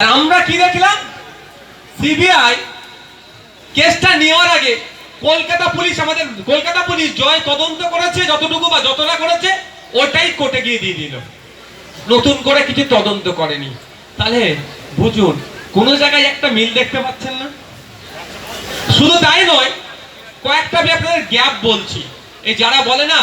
আর আমরা কি দেখলাম? সিবিআই কেসটা নেওয়ার আগে কলকাতা পুলিশ আমাদের, কলকাতা পুলিশ জয় তদন্ত করেছে, যতটুকু বা যতটা করেছে, ওটাই কোর্টে গিয়ে দিয়ে দিল। নতুন করে কিছু তদন্ত করেনি। তাহলে বুঝুন, কোন জায়গায় একটা মিল দেখতে পাচ্ছেন না? শুধু তাই নয়, কয়েকটা আমি আপনাদের গ্যাপ বলছি। এই যারা বলে না,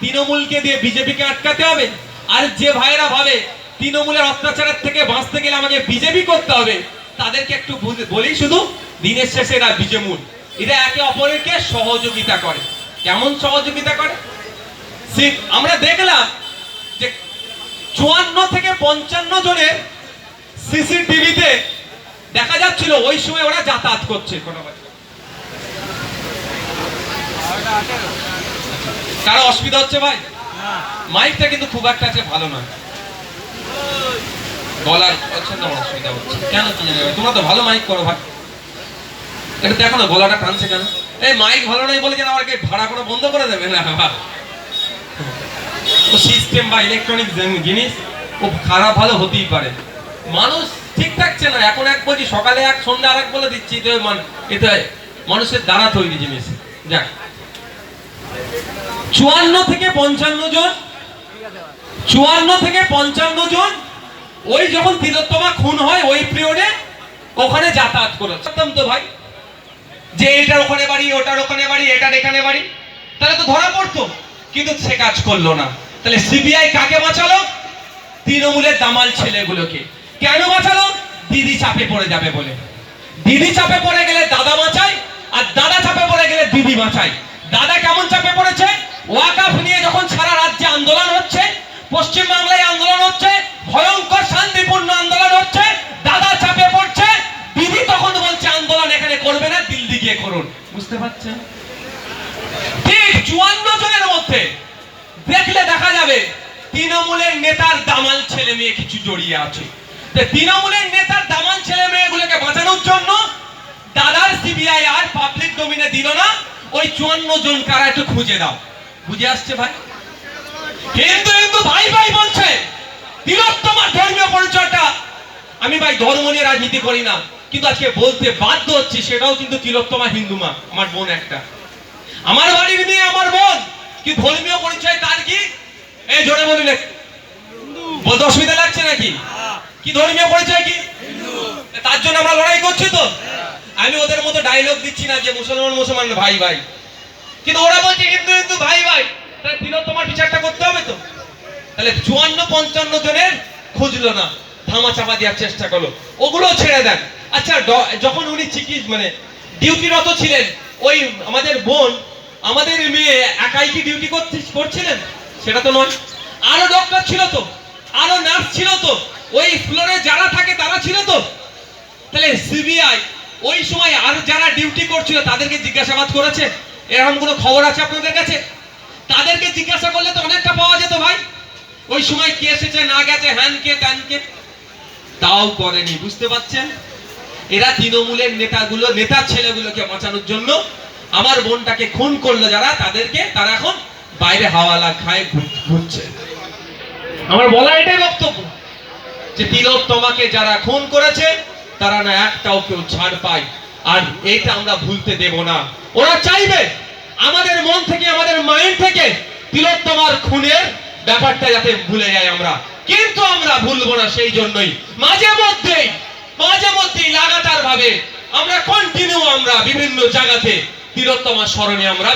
তৃণমূলকে দিয়ে বিজেপিকে আটকাতে হবে, আর যে ভাইয়েরা ভাবে তৃণমূলের অত্যাচারের থেকে বাঁচতে গেলে আমাকে বিজেপি করতে হবে। তাদেরকে একটু বলি শুধু দিনের শেষে এরা বিজেমূল। এরা একে অপরকে সহযোগিতা করে। কেমন সহযোগিতা করে? আমরা দেখলাম যে চুয়ান্ন থেকে পঞ্চান্ন জনের সিসিটিভিতে দেখা যাচ্ছিল ওই সময় ওরা যাতায়াত করছে কোনো কারও অসুবিধা হচ্ছে ভাই? মাইকটা কিন্তু খুব একটা আছে ভালো নয়। গলার প্রচণ্ড আমার অসুবিধা হচ্ছে। কেন কি জানি তোমরা তো ভালো মাইক করো ভাই। এটা দেখো না, গলাটা টানছে কেন? এই মাইক ভালো নয় বলে যেন আমাকে ভাড়া করে বন্ধ করে দেবে না ও সিস্টেম বা ইলেকট্রনিক জিনিস খুব খারাপ ভালো হতেই পারে। মানুষ ঠিক থাকছে না এখন এক বলছি, সকালে এক, সন্ধ্যা আর এক বলে দিচ্ছি তো এটা মানুষের দ্বারা তৈরি জিনিস। যাক। চুয়ান্ন থেকে পঞ্চান্ন জন, চুয়ান্ন থেকে পঞ্চান্ন জন ওই যখন তিলোত্তমা খুন হয়, ওই পিরিয়ডে ওখানে যাতায়াত করে। জানতাম তো ভাই, যে এটার ওখানে বাড়ি, ওটার ওখানে বাড়ি, এটার এখানে বাড়ি, তাহলে তো ধরা পড়তো। কিন্তু সে কাজ করল না। তাহলে সিবিআই কাকে বাঁচালো? তৃণমূলের দামাল ছেলেগুলোকে। কেন বাঁচালো? দিদি চাপে পড়ে যাবে বলে। দিদি চাপে পড়ে গেলে দাদা বাঁচায়, আর দাদা চাপে পড়ে গেলে দিদি বাঁচায়। দাদা কেমন চাপে পড়েছে? ওয়াকাফ নিয়ে যখন সারা রাজ্যে আন্দোলন হচ্ছে পশ্চিম না গিয়ে করুন। বুঝতে পারছেন? ঠিক চুয়ান্ন জনের মধ্যে দেখলে দেখা যাবে তৃণমূলের নেতার দামাল ছেলে মেয়ে কিছু জড়িয়ে আছে। তৃণমূলের নেতার দামাল ছেলে মেয়েগুলোকে বাঁচানোর জন্য দাদার সিবিআই আর পাবলিক ডোমিনে দিল না। ওই চুয়ান্ন জন কারা একটু খুঁজে দাও। বুঝে আসছে ভাই? হিন্দু হিন্দু ভাই ভাই বলছে ধর্মীয় পরিচয়টা। আমি ভাই ধর্ম নিয়ে রাজনীতি করি না। কিন্তু আজকে বলতে বাধ্য হচ্ছি সেটাও কিন্তু তিলোত্তমা হিন্দু মা আমার বোন একটা। আমার বাড়ির মেয়ে আমার বোন কি ধর্মীয় পরিচয় তার কি? এই জোরে একটু। বলতে অসুবিধা লাগছে নাকি? কি ধর্মীয় পরিচয় কি? তার জন্য আমরা লড়াই করছি তো। আমি ওদের মতো ডায়লগ দিচ্ছি না যে মুসলমান মুসলমান ভাই ভাই। কিন্তু ওরা বলছে হিন্দু হিন্দু ভাই ভাই। তাহলে তিলোত্তমার বিচারটা করতে হবে তো। তাহলে চুয়ান্ন পঞ্চান্ন জনের খুঁজলো না। ধামা চাপা দেওয়ার চেষ্টা করল। ওগুলো ছেড়ে দেন। আচ্ছা যখন উনি চিকিৎ মানে ডিউটিরত ছিলেন, ওই আমাদের বোন, আমাদের মেয়ে একাই কি ডিউটি করছিলেন? সেটা তো নয়। আরও ডক্টর ছিল তো, আরও নার্স ছিল তো, ওই ফ্লোরে যারা থাকে তারা ছিল তো। তাহলে সিবিআই ওই সময় আর যারা ডিউটি করছিল, তাদেরকে জিজ্ঞাসাবাদ করেছে? এরকম কোনো খবর আছে আপনাদের কাছে? তাদেরকে জিজ্ঞাসা করলে তো অনেকটা পাওয়া যেত ভাই। ওই সময় কে এসেছে, না গেছে, হ্যান কে, ত্যান কে? তাও করেনি, বুঝতে পারছেন? এরা তৃণমূলের নেতাগুলো নেতার ছেলেগুলোকে বাঁচানোর জন্য আমার বোনটাকে খুন করল যারা, তাদেরকে তারা এখন বাইরে হাওয়ালা খায় ঘুরছে আমার বলা এটাই বক্তব্য যে তিলোত্তমাকে যারা খুন করেছে, তারা না একটাও কেউ ছাড় পায়। আর এটা আমরা ভুলতে দেব না। ওরা চাইবে আমাদের মন থেকে, আমাদের মাইন্ড থেকে তিলোত্তমার খুনের ব্যাপারটা যাতে ভুলে যাই আমরা। কিন্তু আমরা ভুলবো না সেই জন্যই। মাঝে মধ্যেই মাঝে মধ্যেই লাগাতার ভাবে আমরা কন্টিনিউ আমরা বিভিন্ন জায়গাতে তিলোত্তমার স্মরণে আমরা